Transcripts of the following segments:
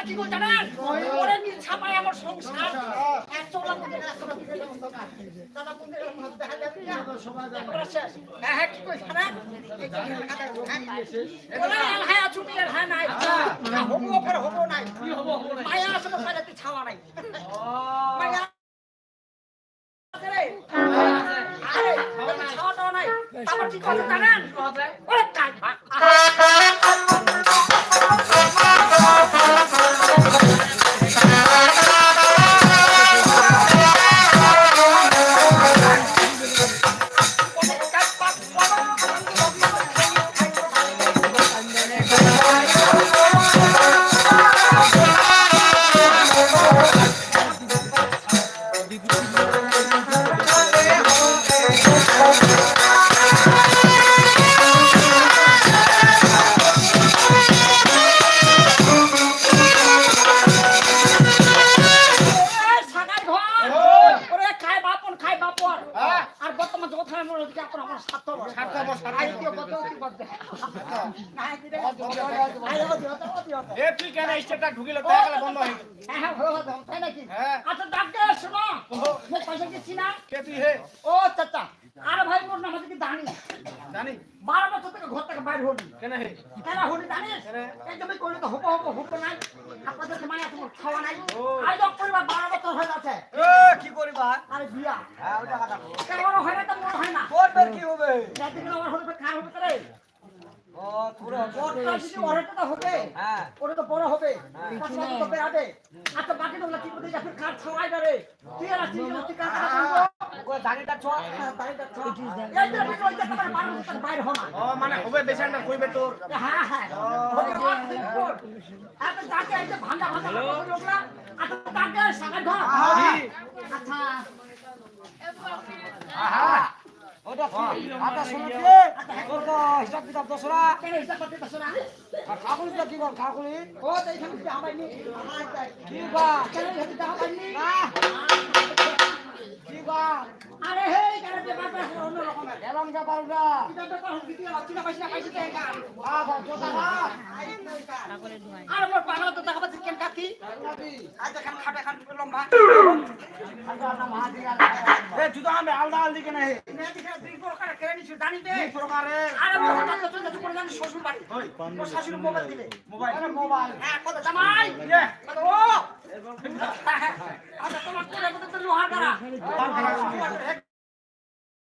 কথা কি বলছে না ওরে নীল ছাপায় আমার সংসার এক চোলা অন্ধকার। দাদা না? শেষ। হ্যাঁ, হ্যাঁ, কি কইছে না? হ্যাঁ? ওরে আল হ্যাঁ ছুটি আর হ্যাঁ নাই। হব ওপরে হব নাই। কি হব মায়া আছে তো তুই ছাওয়া নাই। মায়া আরে, তোর নাই। তারপর কি করছে জানেন? ওরে কাল, কেন হে এরা হলি জানিস? একদমই করলে তো হব, হব, হব নাই। আপনাদের সময় এত খাওয়া নাই। ও। আজ পরিবার বারো বছর হয়ে যাচ্ছে। এ, কি করিবা আরে বিয়া। হ্যাঁ ওটা কথা কেমন হয় না, তেমন হয় না। করবে কি হবে একদিন আমার হলে খারাপ হবে তো ও পুরো ওরটা যদি ওরটা হবে, হ্যাঁ ওটা তো বড় হবে। পাঁচটা তো বেড়াবে। আচ্ছা, বাকি গুলো কি করতে যাবে? কার ছড়াই যাবে। তুই আর আসছিস, তুই কার হ্যাঁ, মানে হবে বেচারটা কইবে তোর। হ্যাঁ, হ্যাঁ। কর। আচ্ছা, ভাঙা ভাঙা আচ্ছা। আচ্ছা, আহা। ওটা আটা তোর তো হিসাব কিতাব দশরা কেন হিসাব করতে কি ও, তো এইখানে কি নি? আমার কি বা? কেন জোতা বা আর আমার পাগলা তো দেখা পাচ্ছি কাকি? আজ এখানে খাটে খাটে লম্বা। এ জুতো আমি আলদা আলদি কেন হে দুই প্রকার কেড়ে নিছো, জানিতে? এই প্রকারে আরে আমার কথা তো চলে করে জানি শ্বশুর বাড়ি। ওর শাশুড়ি মোবাইল দিলে। মোবাইল মোবাইল হ্যাঁ, কত জামাই? ইয়ে কত ও? আচ্ছা, তোমার তো লোহার। কেন কথা তো তোমরা আইসেন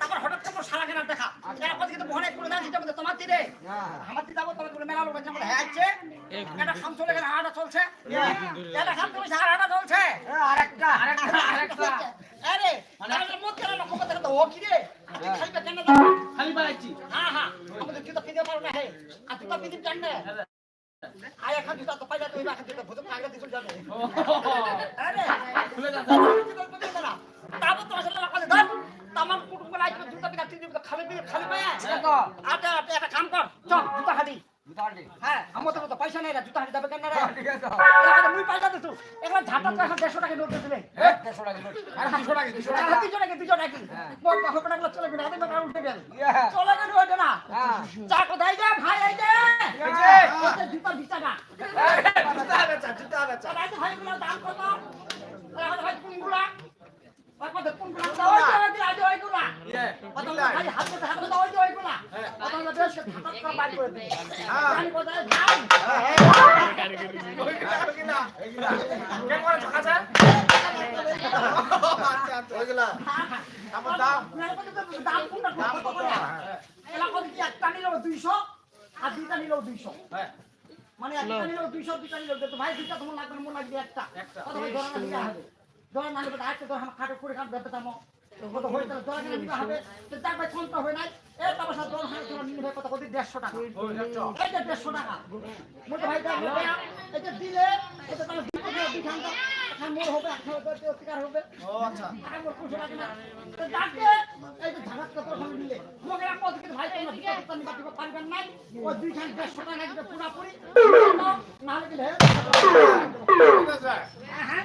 তারপর হঠাৎ করে সারা কেনার দেখা। এরপর কিন্তু মনে করে না যেটা তোমার তীরে। আমার তীরে যাব তবে মেলা লোক আছে হ্যাঁ আছে একটা খাম চলে গেলে হাড়া চলছে। একটা খাম চলছে হাড়া চলছে। আরেকটা। আরেকটা আরেকটা। আরে মানে মত লক্ষ্য করতে তো ও কি রে? খাইবে কেন দাও খালি হ্যাঁ হ্যাঁ। আমাদের তুই তো পিতে পারো না হে। আর তুই তো পিতে জান না আয় এখন তুই তো পাইলা তুই বাকি তুই ভূত আগে তুই যাবে। আরে। খুলে যাচ্ছে তারপর তো আসলে লাগালে ধর তামাম কুটুম করে আইতে জুতা পিনা তিন খালি খালি পায়। আচ্ছা আচ্ছা একটা কাম কর চল জুতা জুতাটি হ্যাঁ আমার তো পয়সা নেই জুতা হাদি যাবে কেন রে? ঠিক আছে। মুই পয়সা দিছু এখানে ঝাঁটা তো এখন দেড়শো টাকা নোট দিলে। দেড়শো টাকা নোট। আর দুশো টাকা দুশো টাকা। দুজো টাকা দুজো টাকা। মোট বাহু টাকা চলে গেল হাতে টাকা উঠে গেল। চলে গেল ওইটা না হ্যাঁ। চা কোথায় যা ভাই এই যে? এই যে। ওতে জুতা বিশ টাকা জুতা বেচা জুতা বেচা। এই যে দাম কত? ভাই কোনগুলা ওই কথা কোন কোন কথা ওই ওই ওই ওই ওইগুলা কথা বলে খালি হাত ধরে হাত ধরে ওই ওই ওইগুলা কথা বলে বেশ হাত করে বাইর করে দে জানি কোথায় যাই ওইগুলা ওইগুলা কে করে ঠকাছে ওইগুলা তারপর দাম দাম কোনটা দাম কত এলা কত কি একটা নিলো 200 আর দুইটা নিলো 200 মানে একটা নিলো 200 দুইটা নিলো তো ভাই দুইটা তোমার লাগবে মোর লাগবে একটা। একটা। ধরে না দিতে হবে ধরে না দিতে আজকে ধর আমার খাটে পড়ে কাট দেবে তামো তো কত হয়ে তাহলে ধরে না দিতে হবে। তো তার ভাই ফোনটা হয় নাই। এ তার সাথে ধর হাতে তোমার নিয়ে কত কত 150 টাকা। এই যে 150 টাকা। মোর ভাই এই যে দিলে এটা তাহলে করে খান্তা এখন মোর হবে এখন হবে তো ও আচ্ছা। আমার খুশি লাগে না। তো ডাকে এই যে ঝাড়াত কত ফোন দিলে মোকে ভাই তোমরা পারবেন দুই খান দেড়শো টাকা পুরাপুরি। না হলে কি হ্যাঁ।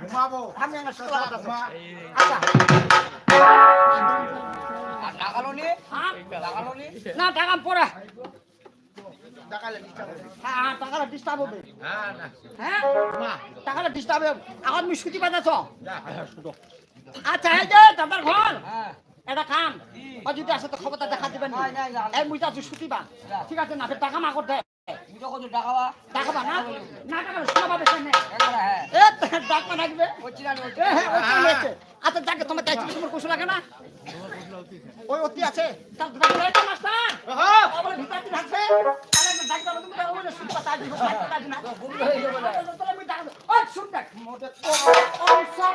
ঘুমাবো। আমি আচ্ছা। লাগালো নি? হ্যাঁ। লাগালো নি? না টাকা পড়ে দেখালে ডিস্টার্ব হবে হ্যাঁ হ্যাঁ, টাকাটা ডিস্টার্ব হবে। হ্যাঁ না। হ্যাঁ টাকাটা ডিস্টার্ব হবে। এখন তুমি সুতি পাতাছ আচ্ছা এই যে দাদার ঘর হ্যাঁ। এটা কাম ও যদি আসে তো খবরটা দেখা দিবেন মুইটা তুই সুতিবা ঠিক আছে না টাকা মাকড় দেয় হ্যাঁ। হ্যাঁ আচ্ছা যাকে তোমার কুশল লাগে না? ওই অতি আছে। তার হ্যাঁ ভিতর কি থাকছে তাজি না ঘুম হয়ে যাবে না আমি ডাক ওই শুন ডাক মোটে ও সব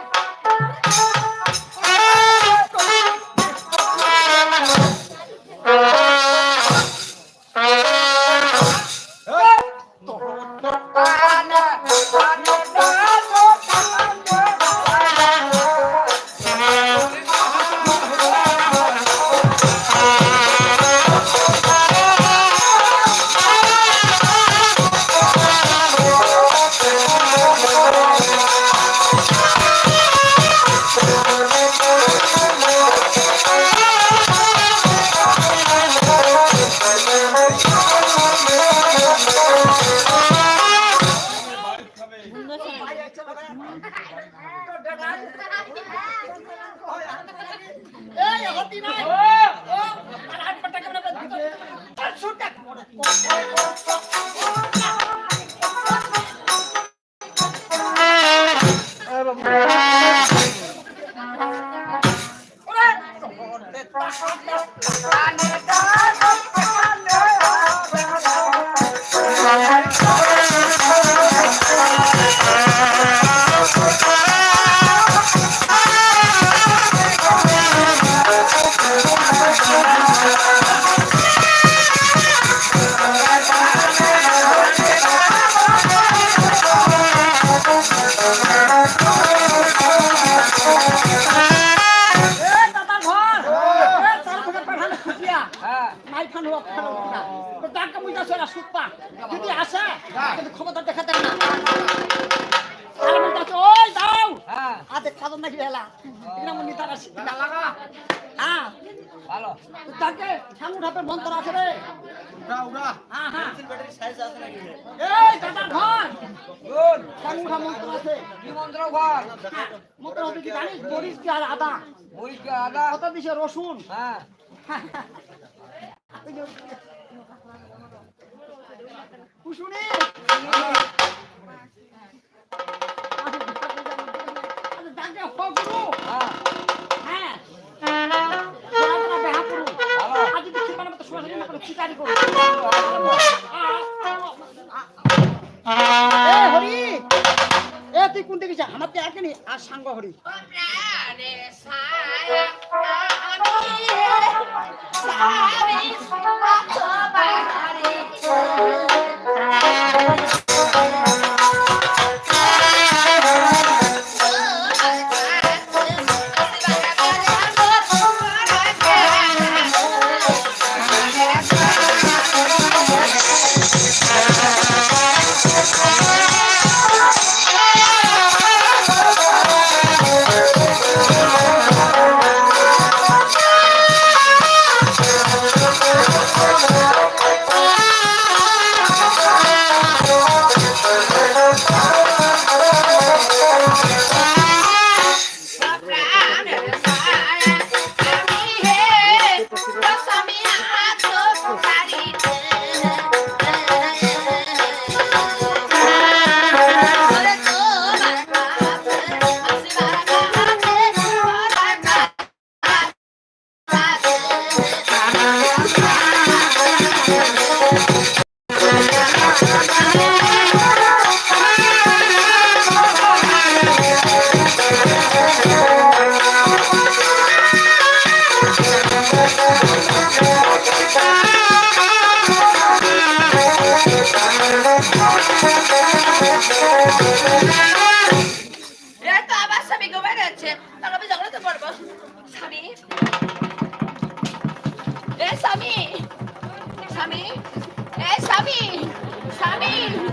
Parfum. ভালো। তাকে সামু ধাপের মন্ত্র আছে রে। উড়া উড়া। হ্যাঁ হ্যাঁ। এই দাদা ঘর। গুড সামু মন্ত্র আছে। কি মন্ত্র ঘর? হ্যাঁ, মন্ত্র হবে কি জানিস? মরিচ কি আর আদা? মরিচ কে আদা? কত দিছে রসুন? হ্যাঁ। হরি এ তুই কোন দিকে আমার তো একেনি আর সাঙ্গ হরি Sorry, Sabi!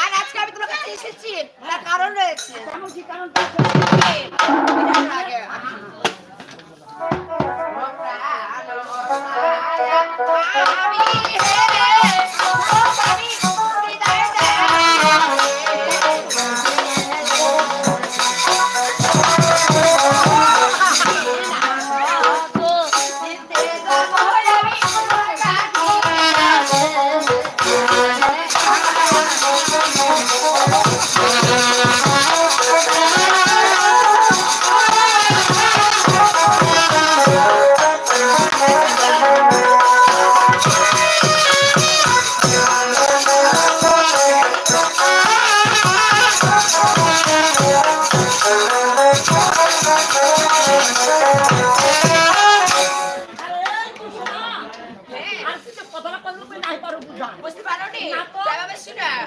আর আজকে আমি তোমার কাছে এসেছি। না কারণ রয়েছে। আমি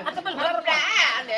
அந்த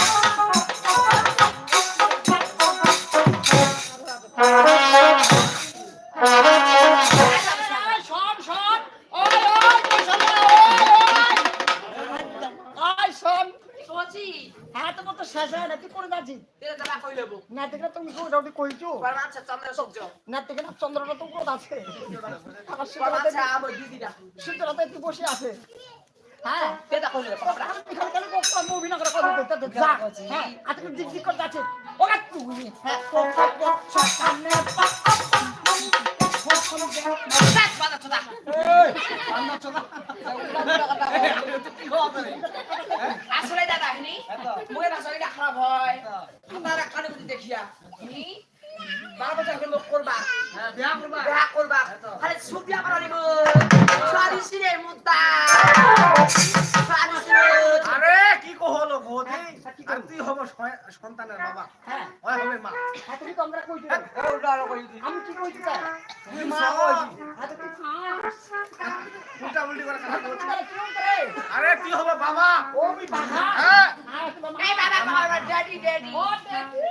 কথা বলতে যা হ্যাঁ আর তুমি দিক দিক করতে আছে ওরা তুমি হ্যাঁ সামনে আসলে দাদা খারাপ হয় আপনারা কানে দেখিয়া নি বারো লোক করবা বিয়া করবা বিয়া করবা। খালি ছবি আমার আনিব সারি সিনের মুদ্দা সারি সিনের আরে কি কহলো গদি আর তুই হব সন্তানের বাবা। হ্যাঁ। ওই হবে মা। হ্যাঁ তুমি তোমরা কইছো আমি কি কইছি তা তুই মা কইছি হ্যাঁ তুই উল্টা উল্টি করে কথা বলছিস। কি করে আরে তুই হবে বাবা। ও বি বাবা? হ্যাঁ। হ্যাঁ এই বাবা বাবা ড্যাডি ড্যাডি ও দেখি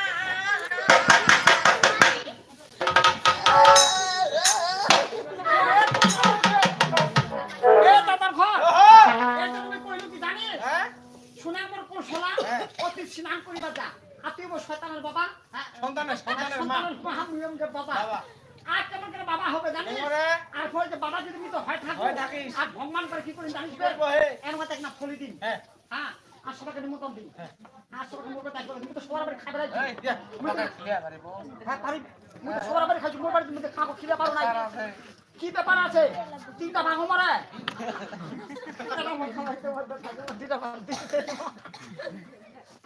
স্নান করিবা যা। আতি ও শয়তানের বাবা। হ্যাঁ, সন্তানের সন্তানের মা বাবা। আর কেমন করে বাবা হবে জানিস। আর পরে যে বাবা যদি মৃত হয় থাকো থাকিস। আর ভগবান করে কি করে জানিস। এর একটা ফলি দিন। হ্যাঁ। আর সবাইকে নিমন্ত্রণ দিন। আর সবাইকে মুখে তাই তুমি তো সবার বাড়ি খাবে না এই দিয়া কথা ক্লিয়ার করে বল পারি মুই তো সবার বাড়ি খাইছি মোর বাড়ির মধ্যে খাব খিদে পারো নাই। কি ব্যাপার আছে? তিনটা ভাঙো মারে। তিনটা ভাঙো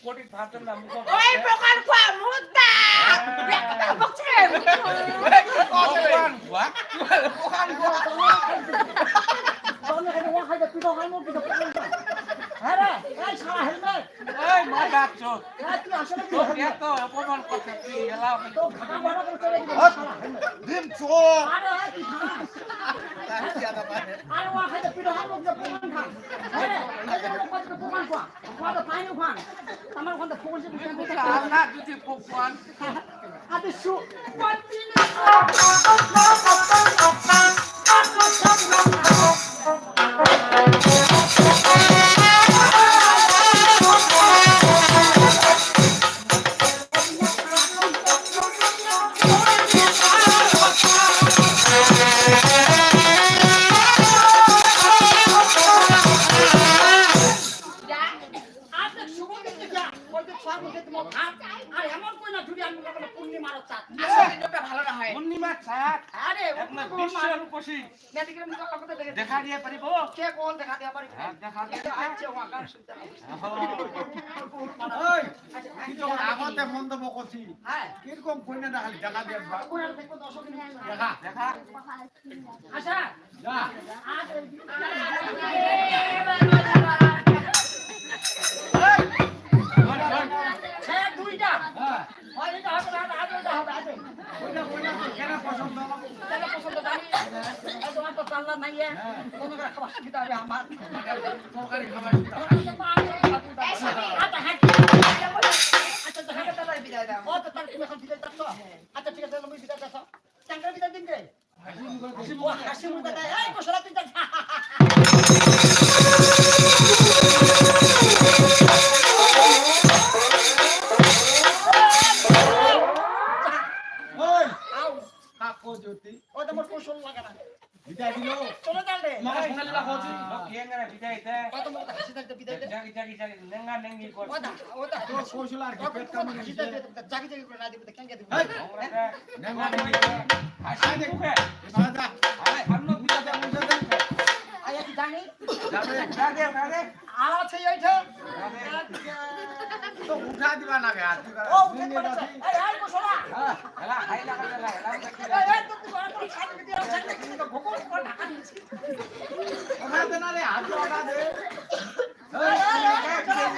সু ওই প্রকার কোয়া মুদ্দা একটা বকছে তোমরা কেন ওয়া খাইতে পিঠা খাই মোর পিঠা হ্যাঁ রে এই শালা হেলমেট এই তুই আসলে কি হেলমেট তো খানা বড় করে চলে গেল শালা হেলমেট ডিম চোর আরে এই তুই খানা আর ওয়া খাইতে পিঠা খাই মোর প্রমাণ খা হ্যাঁ রে এই যে লোক কত প্রমাণ কোয়া কোয়া তো পাইনি খান আমার ওখানে ফোন সে পিঠা পিঠা আদি সু আজকে করছি হ্যাঁ। কীরকম কইনা দেখালি দেখা দিয়ে দেখো দেখা আচ্ছা যা। না খাবার দিতে হবে আমার। তরকারি খাবার বিদায় দাও। ও তো তার তুমি এখন বিদায় যাচ্ছ আচ্ছা ঠিক আছে তুমি বিদায় যাচ্ছ চাঙ্গা বিদায় দিন রে হাসি মুখে দেয়। এই কোশলা তুই যা ওই আউ কাকো জ্যোতি। ও তো কৌশল লাগে না। বিদায় দিল। চলে যান রে মাকে সোনালি রাখো জি ও তো মোর হাসি দেখতে বিদায় দে। ও দা ও দা তোর কৌশল আর কি পেট কামড়ে হাসি দিছে জাগি জাগি করে না দিবে তো কেঙ্গে দিবে। নেঙ্গা নেঙ্গি হাসি দেখ এবার যা আরে আয়া কি জানি যাবে আর আছে এইটা তো উঠা দিবা লাগে আর তুই ও উঠে পড়েছে এই এই কোশলা এই এই তো তুই আর সাথে দিতে আর সাথে দিতে ভোকল করে ঢাকা দিছিস ওঠা দে না রে হাত ওঠা দে এই এই এই চলো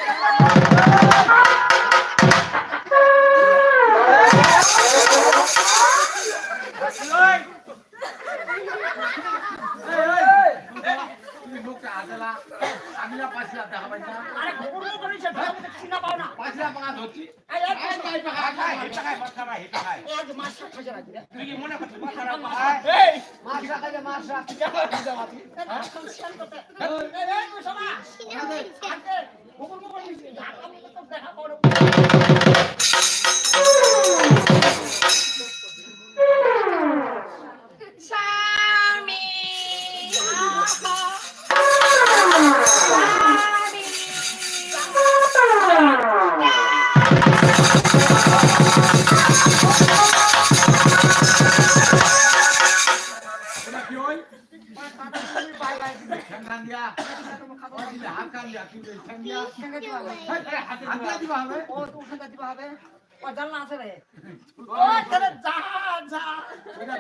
তুই আগলা পাছলা দেখা পাইছ আরে ভোকল করিস ঢাকা দিতে চিনা পাও না পাছলা পাকা ধরছি এই এই এই তাই খাই এটা খাই পাছলা খাই এটা খাই এই মাছ খাইছে রাখি তুই কি মনে করছিস পাছলা এই মাছ যায় মাছ রাখ এই মাছ খাইছেন করতে এই এই কোশলা আগে ভোকল করিস ঢাকা দিতে তো দেখা করো স্বামী এটা কি দিয়া ওই হাত কান দিয়া কি দিয়া দিবা হবে। ও তো উঠে দিবা হবে। জানলা আছে রে। যা যা। এটা